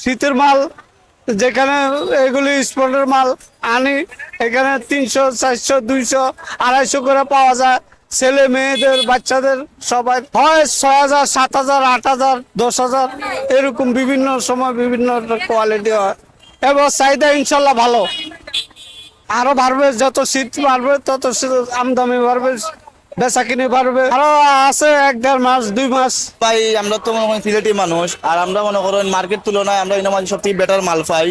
শীতের মাল, যেখানে এগুলি স্পটের মাল আনি, এখানে তিনশো, চারশো, দুইশো, আড়াইশো করে পাওয়া যায়। ছেলে মেয়েদের, বাচ্চাদের সবাই হয় ছয় হাজার, সাত হাজার, আট হাজার, দশ হাজার, এরকম বিভিন্ন সময় বিভিন্ন কোয়ালিটি হয়। এবং চাহিদা ইনশাল্লাহ ভালো। আরও বাড়বে, যত শীত বাড়বে, তত আমদানি বাড়বে। বেচা কিনে বাড়বে। আরও আছে এক দেড় মাস, দুই মাস। পাই আমরা তো মনে করেন সিলেটি মানুষ, আর আমরা মনে করেন মার্কেট তুলনায় আমরা ইনোর মাঝে সবথেকে বেটার মাল পাই।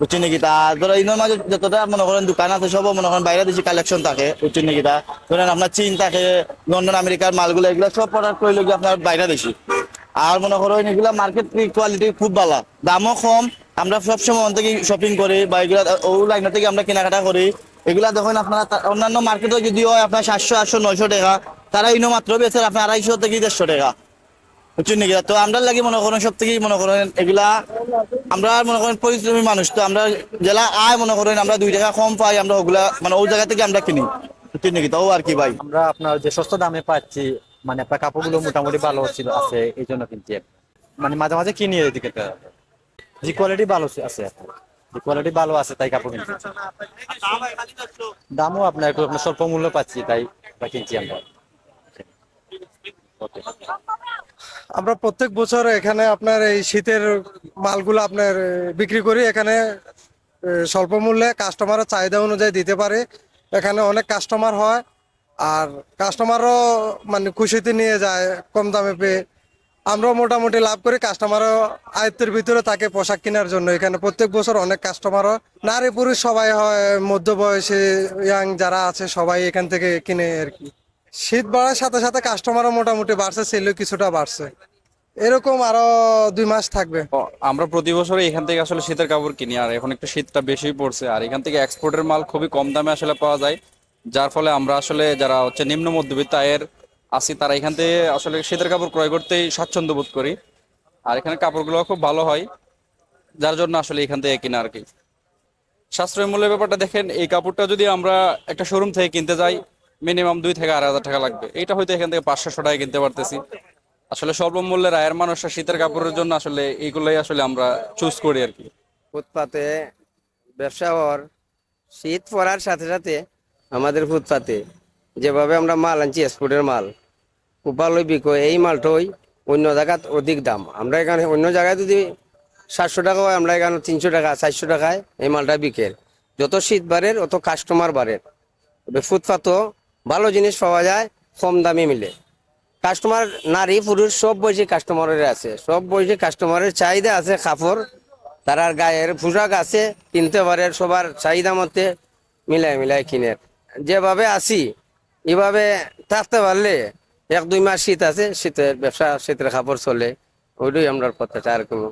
বুঝছেন নাকি? তা ধরো মাঝে যতটা মনে করেন দোকান আছে সব মনে করেন বাইরে দেশি কালেকশন থাকে, বুঝছেন নাকি? তা ধরেন আপনার চীন থাকে, লন্ডন, আমেরিকার মালগুলো, এগুলো সব প্রোডাক্ট করলে গিয়ে আপনার বাইরে দেশি। আর মনে করেন এগুলা মার্কেট কোয়ালিটি খুব ভালো। দামও কম, আমরা সবসময় ওখান থেকে শপিং করি, বা এগুলা, ও লাইন থেকে আমরা কেনাকাটা করি। এগুলা দেখুন আপনারা অন্যান্য মার্কেটে যদি হয় আপনার সাতশো, আটশো, নয়শো টাকা, তারা ইনো মাত্র বেছে আপনার আড়াইশো থেকে দেড়শো টাকা। বুঝছেন নাকি? তো আমরা লাগি মনে করেন সব থেকেই মনে করেন এগুলা, আমরা মনে করেন পরিশ্রমী মানুষ, তো আমরা জেলা আয় মনে করেন আমরা দুই টাকা কম পাই, আমরা ওগুলা মানে ওই জায়গা থেকে আমরা কিনি। বুঝছেন নাকি? তো ও আর কি ভাই। আমরা আপনার যে সস্তা দামে পাচ্ছি মানে আপনার কাপড়গুলো মোটামুটি ভালো ছিল, আছে, এই জন্য কিনছি। মানে মাঝে মাঝে কিনি এদিকে যে কোয়ালিটি ভালো আছে। কোয়ালিটি ভালো আছে, তাই কাপড় কিনছি দামও আপনার একটু আপনার স্বল্প মূল্য পাচ্ছি, তাই কিনছি আমরা। আমরা প্রত্যেক বছর এখানে আপনার এই শীতের মালগুলো আপনার বিক্রি করি। এখানে স্বল্প মূল্যে কাস্টমারের চাহিদা অনুযায়ী দিতে পারে। এখানে অনেক কাস্টমার হয়, আর কাস্টমারও মানে খুশিতে নিয়ে যায়, কম দামে পেয়ে। আমরাও মোটামুটি লাভ করি কাস্টমারও আয়ত্তের ভিতরে থাকে পোশাক কেনার জন্য। এখানে প্রত্যেক বছর অনেক কাস্টমারও নারী পুরুষ সবাই হয়, মধ্যবয়সী ইয়াং যারা আছে, সবাই এখান থেকে কিনে আর কি। শীত বাড়ার সাথে সাথে কাস্টমারও মোটামুটি বাড়ছে সেলও কিছুটা বাড়ছে। এরকম আরও দুই মাস থাকবে। আমরা প্রতি বছর এখান থেকে আসলে শীতের কাপড় কিনি, আর এখন একটু শীতটা বেশি পড়ছে। আর এখান থেকে এক্সপোর্টের মাল খুবই কম দামে আসলে পাওয়া যায়। যার ফলে আমরা আসলে যারা হচ্ছে নিম্ন মধ্যবিত্ত আয়ের আছি, তারা এখান থেকে আসলে শীতের কাপড় ক্রয় করতেই স্বাচ্ছন্দ্য বোধ করি। আর এখানে কাপড়গুলো খুব ভালো হয়, যার জন্য আসলে এখান থেকে কিনা আর কি। সাশ্রয় মূল্যের ব্যাপারটা দেখেন, এই কাপড়টা যদি আমরা একটা শোরুম থেকে কিনতে যাই মিনিমাম দুই থেকে আড়াই হাজার টাকা লাগবে। এটা হয়তো এখান থেকে পাঁচশো টাকায় কিনতে পারতেছি। আসলে স্বল্প মূল্যের আয়ের মানুষরা শীতের কাপড়ের জন্য আসলে এইগুলোই আসলে আমরা চুজ করি আর কি। ফুটপাতে ব্যবসা হওয়ার, শীত পড়ার সাথে সাথে আমাদের ফুটপাতে যেভাবে আমরা মাল আনছি এক্সপোর্টের মাল ভালোই বিকো এই মালটাই অন্য জায়গাত অধিক দাম। আমরা এখানে অন্য জায়গায় যদি সাতশো টাকা হয়, আমরা এখানে তিনশো টাকা, চারশো টাকায় এই মালটা বিকের যত শীত বাড়ের, অত কাস্টমার বাড়ে তবে ফুটপাতও ভালো জিনিস পাওয়া যায়, কম দামে মিলে। কাস্টমার নারী, পুরুষ, সব বয়সী কাস্টমারের আছে। সব বয়সী কাস্টমারের চাহিদা আছে কাপড়। তারার গায়ের পোশাক আছে, কিনতে পারে, সবার চাহিদা মতে মিলাই মিলাই কিনে। যেভাবে আসি, এভাবে থাকতে পারলে এক দুই মাস শীত আছে, শীতের ব্যবসা, শীতের কাপড় চলে, ওইটাই আমরা প্রত্যাশা আর কোনো